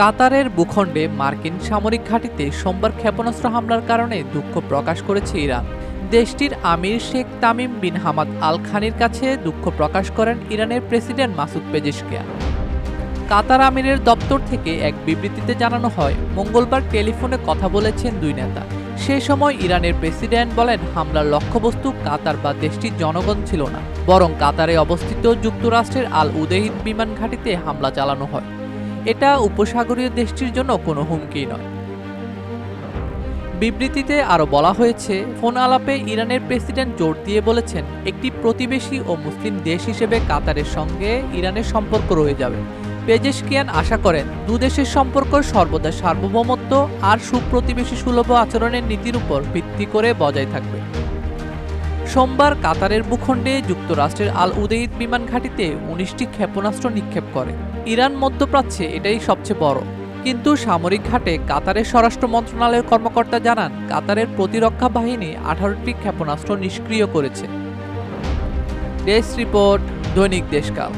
কাতারের ভূখণ্ডে মার্কিন সামরিক ঘাঁটিতে সোমবার ক্ষেপণাস্ত্র হামলার কারণে দুঃখ প্রকাশ করেছে ইরান। দেশটির আমির Sheikh Tamim bin Hamad Al খানির কাছে দুঃখ প্রকাশ করেন ইরানের প্রেসিডেন্ট মাসুদ পেজেশকিয়ান কাতার আমিরের দপ্তর থেকে এক বিবৃতিতে জানানো হয়, মঙ্গলবার টেলিফোনে কথা বলেছেন দুই নেতা। সে সময় ইরানের প্রেসিডেন্ট বলেন, হামলার লক্ষ্যবস্তু কাতার বা দেশটির জনগণ ছিল না, বরং কাতারে অবস্থিত যুক্তরাষ্ট্রের আল উদেহিদ বিমান ঘাঁটিতে হামলা চালানো হয়। এটা উপসাগরীয় দেশটির জন্য কোনো হুমকি নয়। বিবৃতিতে আরও বলা হয়েছে, ফোন আলাপে ইরানের প্রেসিডেন্ট জোর দিয়ে বলেছেন, একটি প্রতিবেশী ও মুসলিম দেশ হিসেবে কাতারের সঙ্গে ইরানের সম্পর্ক রয়ে যাবে। পেজেশকিয়ান আশা করেন দুদেশের সম্পর্ক সর্বদা সার্বভৌমত্ব আর সুপ্রতিবেশী সুলভ আচরণের নীতির উপর ভিত্তি করে বজায় থাকবে। সোমবার কাতারের ভূখণ্ডে যুক্তরাষ্ট্রের আল উদেইদ বিমান ঘাঁটিতে উনিশটি ক্ষেপণাস্ত্র নিক্ষেপ করে। ইরান মধ্যপ্রাচ্যে এটাই সবচেয়ে বড়। কিন্তু সামরিক ঘাটে কাতারের স্বরাষ্ট্র মন্ত্রণালয়ের কর্মকর্তা জানান, কাতারের প্রতিরক্ষা বাহিনী আঠারোটি ক্ষেপণাস্ত্র নিষ্ক্রিয় করেছে। ডেস্ক রিপোর্ট দৈনিক দেশকাল।